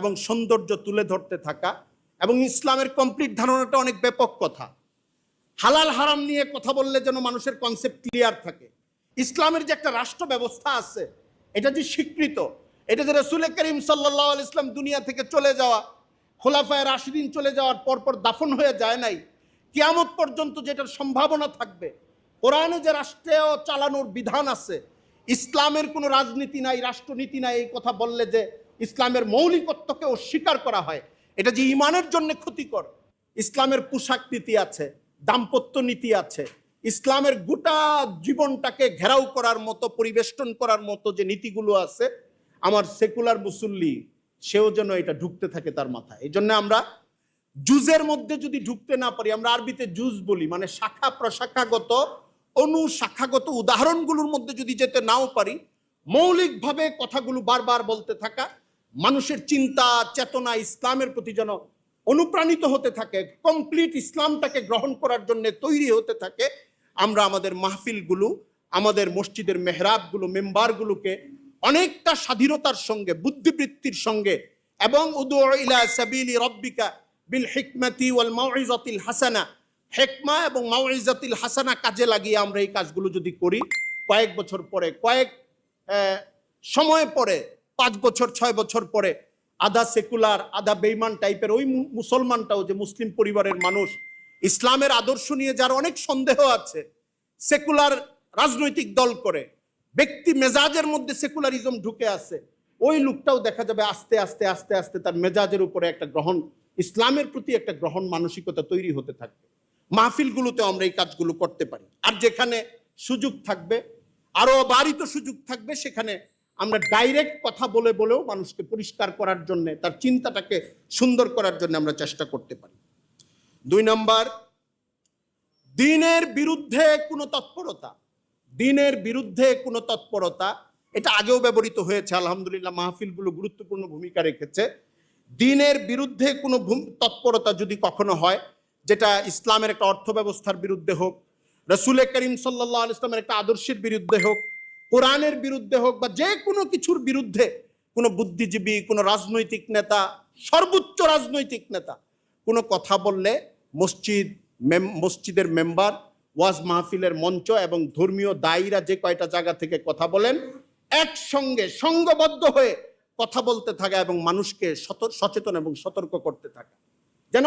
এবং সৌন্দর্য তুলে ধরতে থাকা এবং ইসলামের কমপ্লিট ধারণাটা অনেক ব্যাপক কথা। হালাল হারাম নিয়ে কথা বললে যেন মানুষের কনসেপ্ট ক্লিয়ার থাকে। ইসলামের যে একটা রাষ্ট্র ব্যবস্থা আছে, এটা যে স্বীকৃত, এটা যে রসুল করিম সাল্লাহ ইসলাম দুনিয়া থেকে চলে যাওয়া, খোলাফায় রাশিদিন চলে যাওয়ার পরপর দাফন হয়ে যায় নাই, কিয়ামত পর্যন্ত যেটার সম্ভাবনা থাকবে, কোরআনে যে রাষ্ট্রেও চালানোর বিধান আছে, ইসলামের কোনো রাজনীতি নাই, রাষ্ট্রনীতি নাই, এই কথা বললে যে ইসলামের মৌলিকত্বকে অস্বীকার করা হয়। এটা যে ইমানের জন্য ক্ষতিকর। ইসলামের পোশাক নীতি আছে, দাম্পত্য নীতি আছে। ইসলামের গোটা জীবনটাকে ঘেরাও করার মতো, পরিবেষ্টন করার মতো যে নীতিগুলো আছে, আমার সেকুলার মুসল্লি, সেও যেন এটা ঢুকতে থাকে তার মাথায়। এই জন্য আমরা জুজের মধ্যে যদি ঢুকতে না পারি, আমরা আরবিতে জুজ বলি মানে শাখা প্রশাখাগত, অনুশাখাগত উদাহরণগুলোর মধ্যে যদি যেতে নাও পারি, মৌলিকভাবে কথাগুলো বারবার বলতে থাকা মানুষের চিন্তা, চেতনা, ইসলামের প্রতি যেন অনুপ্রাণিত হতে থাকে কমপ্লিট ইসলামটাকে গ্রহণ করার জন্য তৈরি হতে থাকে, আমরা আমাদের মাহফিলগুলো, আমাদের মসজিদের মেহরাবগুলো, মেম্বারগুলোকে অনেকটা স্বাধীনতার সঙ্গে, বুদ্ধিবৃত্তির সঙ্গে এবং ইলা সাবিলি রব্বিকা বিল হিকমাতি ওয়াল মাউইজাতিল হাসানা। হেকমা এবং মাউইজাতিল হাসানা কাজে লাগিয়ে আমরা এই কাজগুলো যদি করি, কয়েক বছর পরে, কয়েক সময় পরে পাঁচ বছর, ছয় বছর পরে আধা সেকুলার, আধা বেইমান টাইপের ওই মুসলমানটাও যে মুসলিম পরিবারের মানুষ, ইসলামের আদর্শ নিয়ে যার অনেক সন্দেহ আছে, সেকুলার রাজনৈতিক দল করে, ব্যক্তি মেজাজের মধ্যে সেকুলারিজম ঢুকে আছে, ওই লোকটাও দেখা যাবে আস্তে আস্তে আস্তে আস্তে তার মেজাজের উপরে একটা গ্রহণ, ইসলামের প্রতি একটা গ্রহণ মানসিকতা তৈরি হতে থাকবে। মাহফিলগুলোতে আমরা এই কাজগুলো করতে পারি। আর যেখানে সুযোগ থাকবে, আরও বাড়িত সুযোগ থাকবে, সেখানে আমরা ডাইরেক্ট কথা বলে বলেও মানুষকে পরিষ্কার করার জন্য, তার চিন্তাটাকে সুন্দর করার জন্য আমরা চেষ্টা করতে পারি। দুই নম্বর, দিনের বিরুদ্ধে কোনো তৎপরতা। দিনের বিরুদ্ধে কোনো তৎপরতা, এটা আগেও ব্যবহৃত হয়েছে, আলহামদুলিল্লাহ মাহফিলগুলো গুরুত্বপূর্ণ ভূমিকা রেখেছে। দিনের বিরুদ্ধে কোনো তৎপরতা যদি কখনো হয়, যেটা ইসলামের একটা অর্থ ব্যবস্থার বিরুদ্ধে হোক রসুল করিম সাল্লাহ ইসলামের একটা আদর্শের বিরুদ্ধে হোক কোরআনের বিরুদ্ধে হোক বা যে কোনো কিছুর বিরুদ্ধে কোনো বুদ্ধিজীবী, কোনো রাজনৈতিক নেতা, সর্বোচ্চ রাজনৈতিক নেতা, কোনো কথা বললে মসজিদ মসজিদের মেম্বার, ওয়াজ মাহফিলের মঞ্চ এবং ধর্মীয় দায়ীরা যে কয়টা জায়গা থেকে কথা বলেন, একসঙ্গে সঙ্গবদ্ধ হয়ে কথা বলতে থাকা এবং মানুষকে সচেতন এবং সতর্ক করতে থাকা। যেন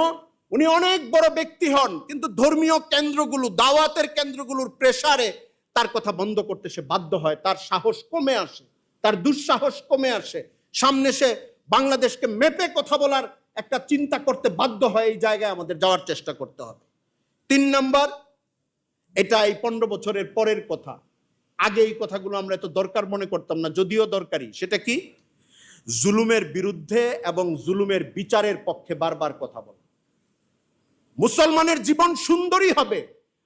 উনি অনেক বড় ব্যক্তি হন, কিন্তু ধর্মীয় কেন্দ্রগুলো, দাওয়াতের কেন্দ্রগুলোর প্রেসারে তার কথা বন্ধ করতে সে বাধ্য হয়, তার সাহস কমে আসে, তার দুঃসাহস কমে আসে। সামনে সে বাংলাদেশকে মেপে কথা বলার একটা চিন্তা করতে বাধ্য হয়, এই জায়গায় আমাদের যাওয়ার চেষ্টা করতে হবে। তিন নম্বর, এটা এই পনেরো বছরের পরের কথা। আগে এই কথাগুলো আমরা এত দরকার মনে করতাম না, যদিও দরকারি সেটা কি? জুলুমের বিরুদ্ধে এবং জুলুমের বিচারের পক্ষে বারবার কথা বলা। মুসলমানের জীবন সুন্দরী হবে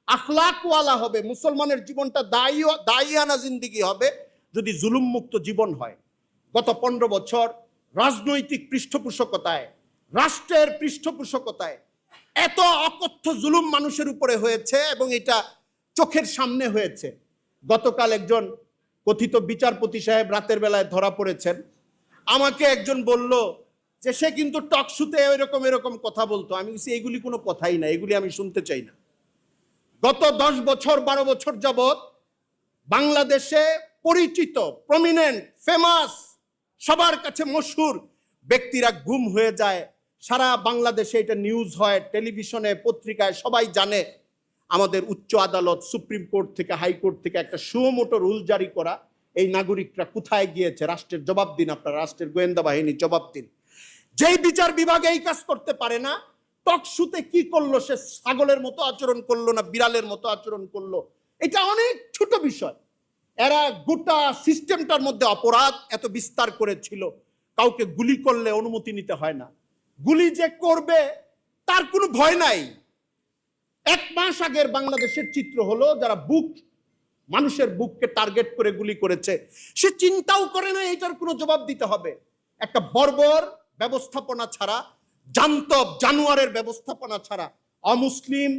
আখলাকওয়ালা হবে, মুসলমানের জীবনটা দায়ী দায়িয়ানা জিন্দিগি হবে যদি জুলুম মুক্ত জীবন হয়। গত পনেরো বছর রাজনৈতিক পৃষ্ঠপোষকতায়, রাষ্ট্রের পৃষ্ঠপোষকতায় এত অকথ্য জুলুম মানুষের উপরে হয়েছে এবং এটা চোখের সামনে হয়েছে। গতকাল একজন কথিত বিচারপতি সাহেব রাতের বেলায় ধরা পড়েছেন। আমাকে একজন বলল যে সে কিন্তু টকশুতে এরকম এরকম কথা বলতো। আমি বলছি, এগুলি কোনো কথাই না, এগুলি আমি শুনতে চাই না। গত দশ বছর, বারো বছর যাবৎ বাংলাদেশে পরিচিত প্রমিনেন্ট ফেমাস সবার কাছে মশহুর ব্যক্তিরা গুম হয়ে যায়। সারা বাংলাদেশে এটা নিউজ হয় টেলিভিশনে পত্রিকায়, সবাই জানে। আমাদের উচ্চ আদালত, সুপ্রিম কোর্ট থেকে হাইকোর্ট থেকে একটা সুমোটো রুল জারি করা। এই নাগরিকরা কোথায় গিয়েছে? রাষ্ট্রের জবাব দিন আপনারা, রাষ্ট্রের গোয়েন্দা বাহিনী জবাব দিন। যেই বিচার বিভাগ এই কাজ করতে পারে না টকশুতে কি করল? সে ছাগলের মতো আচরণ করল না বিড়ালের মতো আচরণ করল? এটা অনেক ছোট বিষয়। এরা গোটা সিস্টেমটার মধ্যে অপরাধ এত বিস্তার করেছিল। কাউকে গুলি করলে অনুমতি নিতে হয় না। গুলি যে করবে, তার কোনো ভয় নাই। এক মাস আগের বাংলাদেশের চিত্র হলো, যারা বুক, মানুষের বুককে টার্গেট করে গুলি করেছে, সে চিন্তাও করে না এটার কোনো জবাব দিতে হবে। একটা বর্বর ব্যবস্থাপনা ছাড়া জান্তব জানুয়ারের ব্যবস্থাপনা ছাড়া অমুসলিম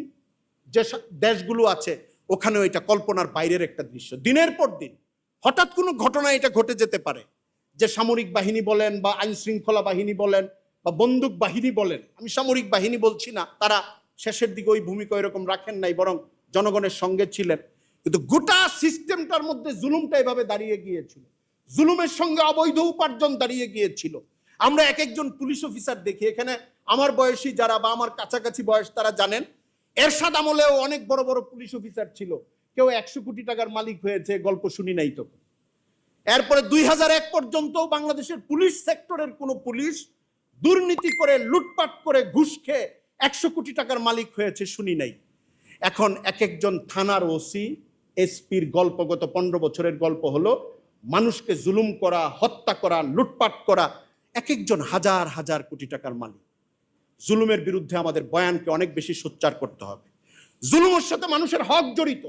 যে দেশগুলো আছে, ওখানেও এটা কল্পনার বাইরের একটা দৃশ্য। দিনের পর দিন, হঠাৎ কোনো ঘটনা এটা ঘটে যেতে পারে। যে সামরিক বাহিনী বলেন বা আইন শৃঙ্খলা বাহিনী বলেন বা বন্দুক বাহিনী বলেন, আমি সামরিক বাহিনী বলছি না, তারা শেষের দিকে ওই ভূমিকা এরকম রাখেন নাই, বরং জনগণের সঙ্গে ছিলেন। কিন্তু গোটা সিস্টেমটার মধ্যে জুলুমটা এভাবে দাঁড়িয়ে গিয়েছিল। জুলুমের সঙ্গে অবৈধ উপার্জন দাঁড়িয়ে গিয়েছিল। আমরা এক একজন পুলিশ অফিসার দেখি। এখানে আমার বয়সী যারা বা আমার কাছাকাছি বয়স তারা জানেন, এরশাদ আমলেও অনেক বড় বড় পুলিশ অফিসার ছিল। কেউ একশো কোটি টাকার মালিক হয়েছে, গল্প শুনি নাই তো। এরপরে দুই এক পর্যন্ত বাংলাদেশের পুলিশ সেক্টরের কোনো পুলিশ দুর্নীতি করে, লুটপাট করে, ঘুষ খেয়ে একশো কোটি টাকার মালিক হয়েছে শুনি নাই। এখন এক একজন থানার ওসি এসপির গল্প গত পনেরো বছরের গল্প হলো, মানুষকে জুলুম করা, হত্যা করা, লুটপাট করা এক একজন হাজার হাজার কোটি টাকার মালিক। জুলুমের বিরুদ্ধে আমাদের বয়ানকে অনেক বেশি সোচ্চার করতে হবে। জুলুমের সাথে মানুষের হক জড়িত।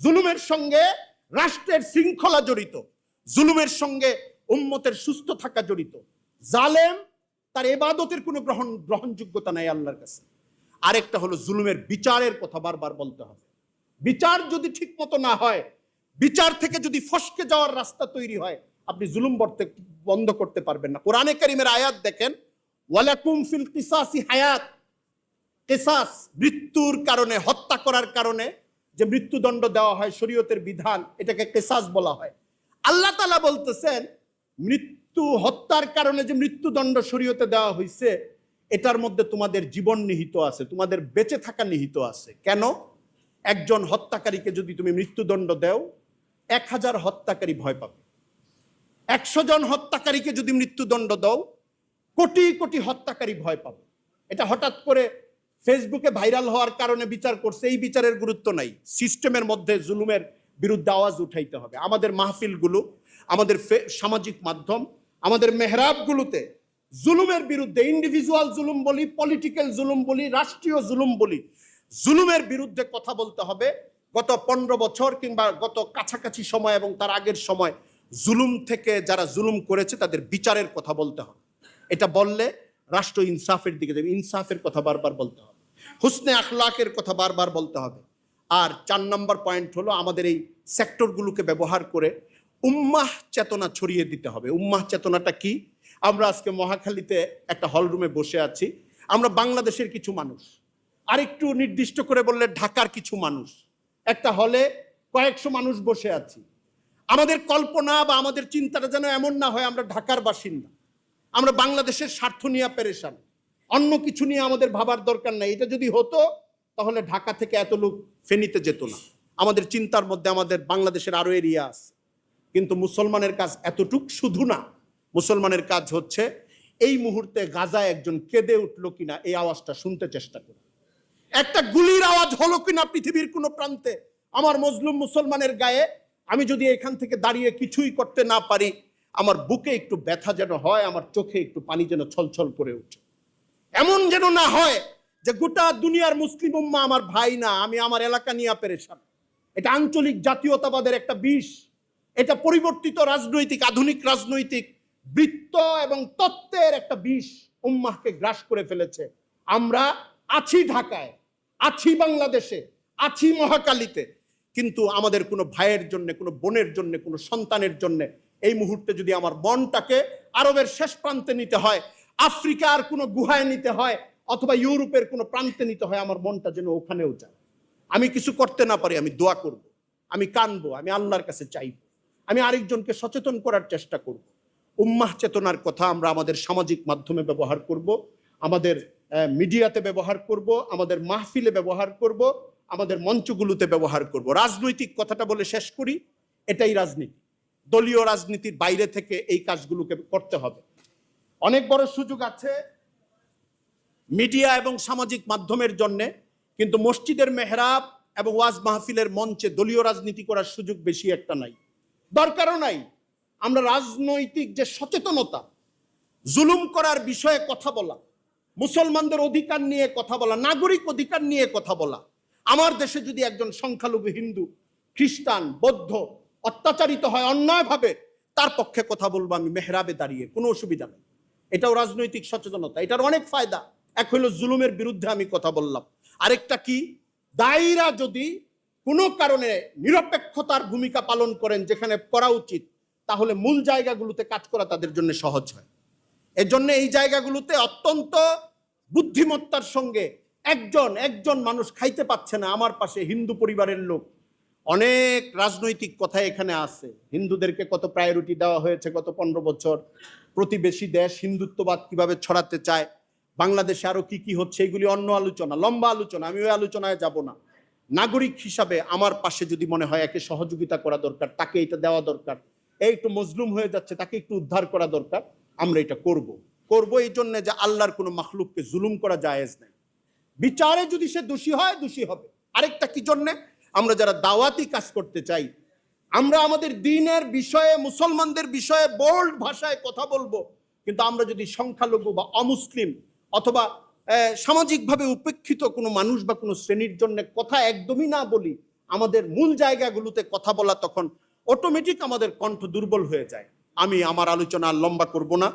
জুলুমের সঙ্গে রাষ্ট্রের শৃঙ্খলা জড়িত। জুলুমের সঙ্গে উম্মতের সুস্থ থাকা জড়িত। জালেম তার এবাদতের কোনো গ্রহণ, গ্রহণযোগ্যতা নাই আল্লাহর কাছে। আরেকটা হলো জুলুমের বিচারের কথা বারবার বলতে হবে। বিচার যদি ঠিক মতো না হয়, বিচার থেকে যদি ফসকে যাওয়ার রাস্তা তৈরি হয় আপনি জুলুম বর্তে বন্ধ করতে পারবেন না। কোরআনে কারিমের আয়াত দেখেন, ওয়ালাকুম ফিল কিসাসি হায়াত। কেসাস মৃত্যুর কারণে, হত্যা করার কারণে যে মৃত্যুদণ্ড দেওয়া হয় শরীয়তের বিধান, এটাকে কেসাস বলা হয়। আল্লাহ তালা বলতেছেন, মৃত্যু হত্যার কারণে যে মৃত্যুদণ্ড শরীয়তে দেওয়া হয়েছে এটার মধ্যে তোমাদের জীবন নিহিত আছে, তোমাদের বেঁচে থাকা নিহিত আছে। কেন? একজন হত্যাকারীকে যদি তুমি মৃত্যুদণ্ড দেও, এক হাজার হত্যাকারী ভয় পাবে। একশো জন হত্যাকারীকে যদি মৃত্যুদণ্ড দাও, কোটি কোটি হত্যাকারী ভয় পাবে। এটা হঠাৎ করে ফেসবুকে ভাইরাল হওয়ার কারণে বিচার করছে, এই বিচারের গুরুত্ব নাই। সিস্টেমের মধ্যে জুলুমের বিরুদ্ধে আওয়াজ উঠাইতে হবে। আমাদের মাহফিলগুলো, আমাদের সামাজিক মাধ্যম, আমাদের মেহরাবগুলোতে জুলুমের বিরুদ্ধে ইন্ডিভিজুয়াল জুলুম বলি পলিটিক্যাল জুলুম বলি, রাষ্ট্রীয় জুলুম বলি, জুলুমের বিরুদ্ধে কথা বলতে হবে। গত পনেরো বছর কিংবা গত কাছাকাছি সময় এবং তার আগের সময় জুলুম থেকে যারা জুলুম করেছে, তাদের বিচারের কথা বলতে হবে। এটা বললে রাষ্ট্র ইনসাফের দিকে যাবে। ইনসাফের কথা বারবার বলতে হবে। হুসনে আখলাকের কথা বারবার বলতে হবে। আর চার নম্বর পয়েন্ট হলো আমাদের এই সেক্টরগুলোকে ব্যবহার করে উম্মাহ চেতনা ছড়িয়ে দিতে হবে। উম্মাহ চেতনাটা কি? আমরা আজকে মহাখালীতে একটা হল রুমে বসে আছি। আমরা বাংলাদেশের কিছু মানুষ। আরেকটু নির্দিষ্ট করে বললে ঢাকার কিছু মানুষ। একটা হলে কয়েকশো মানুষ বসে আছি। আমাদের কল্পনা বা আমাদের চিন্তাটা যেন এমন না হয় আমরা ঢাকার বাসিন্দা। আমরা বাংলাদেশের স্বার্থ নিয়ে পেরেশান। অন্য কিছু নিয়ে আমাদের ভাবার দরকার নাই। এটা যদি হতো, তাহলে ঢাকা থেকে এত লোক ফেনীতে যেত না। আমাদের চিন্তার মধ্যে আমাদের বাংলাদেশের আরও এরিয়া আছে। কিন্তু মুসলমানের কাজ এতটুক শুধু না, মুসলমানের কাজ হচ্ছে এই মুহূর্তে গাজা একজন কেঁদে উঠল কিনা, এই আওয়াজটা শুনতে চেষ্টা করে একটা গুলির আওয়াজ হলো কিনা পৃথিবীর কোনো প্রান্তে, আমার মজলুম মুসলমানের গায়ে আমি যদি এখান থেকে দাঁড়িয়ে কিছুই করতে না পারি, আমার বুকে একটু ব্যথা যেন হয়, আমার চোখে একটু পানি যেন ছলছল করে ওঠে। এমন যেন না হয় যে গোটা দুনিয়ার মুসলিম উম্মা আমার ভাই না, আমি আমার এলাকা নিয়ে পেরেশান। এটা আঞ্চলিক জাতীয়তাবাদের একটা বিষ। এটা পরিবর্তিত রাজনৈতিক, আধুনিক রাজনৈতিক, বৃত্ত এবং তত্ত্বের একটা বিষ উম্মাহকে গ্রাস করে ফেলেছে। আমরা আছি ঢাকায়, আছি বাংলাদেশে, আছি মহাকালীতে কিন্তু আমাদের কোনো ভাইয়ের জন্য, কোনো বোনের জন্য, কোনো সন্তানের জন্য এই মুহূর্তে যদি আমার মনটাকে আরবের শেষ প্রান্তে নিতে হয়, আফ্রিকার কোনো গুহায় নিতে হয়, অথবা ইউরোপের কোনো প্রান্তে নিতে হয়, আমার মনটা যেন ওখানেও যায় আমি কিছু করতে না পারি, আমি দোয়া করব। আমি কানবো, আমি আল্লাহর কাছে চাইব, আমি আরেকজনকে সচেতন করার চেষ্টা করব। উম্মাহ চেতনার কথা আমরা আমাদের সামাজিক মাধ্যমে ব্যবহার করব, আমাদের মিডিয়াতে ব্যবহার করব, আমাদের মাহফিলে ব্যবহার করব আমাদের মঞ্চগুলোতে ব্যবহার করব। রাজনৈতিক কথাটা বলে শেষ করি, এটাই রাজনীতি। দলীয় রাজনীতির বাইরে থেকে এই কাজগুলোকে করতে হবে। অনেক বড় সুযোগ আছে মিডিয়া এবং সামাজিক মাধ্যমের জন্যে, কিন্তু মসজিদের মেহরাব এবং ওয়াজ মাহফিলের মঞ্চে দলীয় রাজনীতি করার সুযোগ বেশি একটা নাই। দরকারও নাই। আমরা রাজনৈতিক যে সচেতনতা, জুলুম করার বিষয়ে কথা বলা, মুসলমানদের অধিকার নিয়ে কথা বলা, নাগরিক অধিকার নিয়ে কথা বলা আমার দেশে যদি একজন সংখ্যালঘু হিন্দু, খ্রিস্টান, বৌদ্ধ অত্যাচারিত হয় অন্যায়ভাবে, তার পক্ষে কথা বলব আমি মেহরাবে দাঁড়িয়ে, কোনো অসুবিধা নেই। এটাও রাজনৈতিক সচেতনতা, এটার অনেক ফায়দা। এক হলো জুলুমের বিরুদ্ধে আমি কথা বললাম। আরেকটা কি? দায়ীরা যদি কোনো কারণে নিরপেক্ষতার ভূমিকা পালন করেন যেখানে করা উচিত, তাহলে মূল জায়গাগুলোতে কাজ করা তাদের জন্য সহজ হয়। এজন্য এই জায়গাগুলোতে অত্যন্ত বুদ্ধিমত্তার সঙ্গে একজন একজন মানুষ খাইতে পাচ্ছে না আমার পাশে, হিন্দু পরিবারের লোক। অনেক রাজনৈতিক কথা এখানে আছে। হিন্দুদেরকে কত প্রায়োরিটি দেওয়া হয়েছে গত পনেরো বছর। প্রতিবেশী দেশ হিন্দুত্ববাদ কীভাবে ছড়াতে চায়? বাংলাদেশে আরও কি কি হচ্ছে? এগুলি অন্য আলোচনা, লম্বা আলোচনা, আমি ওই আলোচনায় যাব না। নাগরিক হিসাবে আমার পাশে যদি মনে হয় একে সহযোগিতা করা দরকার, তাকে এটা দেওয়া দরকার এই একটু মজলুম হয়ে যাচ্ছে, তাকে একটু উদ্ধার করা দরকার, আমরা এটা করব। করব এই জন্য যে আল্লাহর কোনো মাখলুককে জুলুম করা জায়েজ নেই। বিচারে যদি সে দোষী হয়, দোষী হবে। আরেকটা কি জন্যে? আমরা যারা দাওয়াতি কাজ করতে চাই, আমরা আমাদের দিনের বিষয়ে, মুসলমানদের বিষয়ে বোল্ড ভাষায় কথা বলব, কিন্তু আমরা যদি সংখ্যালঘু বা অমুসলিম অথবা সামাজিকভাবে উপেক্ষিত কোনো মানুষ বা কোনো শ্রেণির জন্য কথা একদমই না বলি, আমাদের মূল জায়গাগুলোতে কথা বলা তখন অটোমেটিক আমাদের কণ্ঠ দুর্বল হয়ে যায়। আমি আমার আলোচনা লম্বা করব না।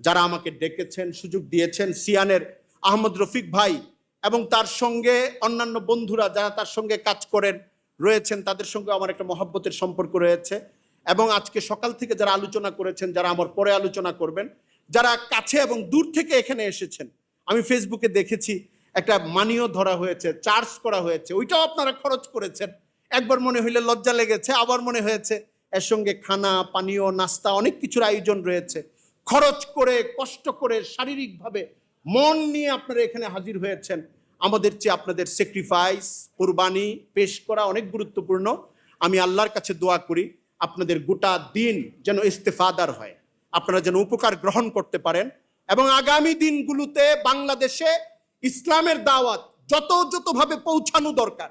যারা আমাকে ডেকেছেন, সুযোগ দিয়েছেন, সিয়ানের আহমদ রফিক ভাই এবং তার সঙ্গে অন্যান্য বন্ধুরা যারা তার সঙ্গে কাজ করেন, রয়েছেন, তাদের সঙ্গে আমার একটা মহাব্বতের সম্পর্ক রয়েছে। এবং আজকে সকাল থেকে যারা আলোচনা করেছেন, যারা আমার পরে আলোচনা করবেন, যারা কাছে এবং দূর থেকে এখানে এসেছেন, আমি ফেসবুকে দেখেছি একটা মানিও ধরা হয়েছে চার্জ করা হয়েছে। ওইটাও আপনারা খরচ করেছেন। একবার মনে হইলে লজ্জা লেগেছে, আবার মনে হয়েছে এর সঙ্গে খানা, পানীয়, নাস্তা অনেক কিছুর আয়োজন রয়েছে। খরচ করে, কষ্ট করে, শারীরিকভাবে মন নিয়ে আপনারা এখানে হাজির হয়েছেন। আমাদের চেয়ে আপনাদের স্যাক্রিফাইস কোরবানি, পেশ করা অনেক গুরুত্বপূর্ণ। আমি আল্লাহর কাছে দোয়া করি, আপনাদের গোটা দিন যেন ইস্তেফাদার হয়। আপনারা যেন উপকার গ্রহণ করতে পারেন। এবং আগামী দিনগুলোতে বাংলাদেশে ইসলামের দাওয়াত যত যতভাবে পৌঁছানো দরকার,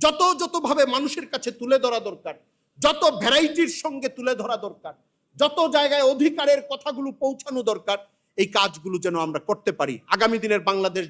যত যতভাবে মানুষের কাছে তুলে ধরা দরকার, যত ভ্যারাইটির সঙ্গে তুলে ধরা দরকার, যত জায়গায় অধিকারের কথাগুলো পৌঁছানো দরকার এই কাজগুলো যেন আমরা করতে পারি। আগামী দিনের বাংলাদেশ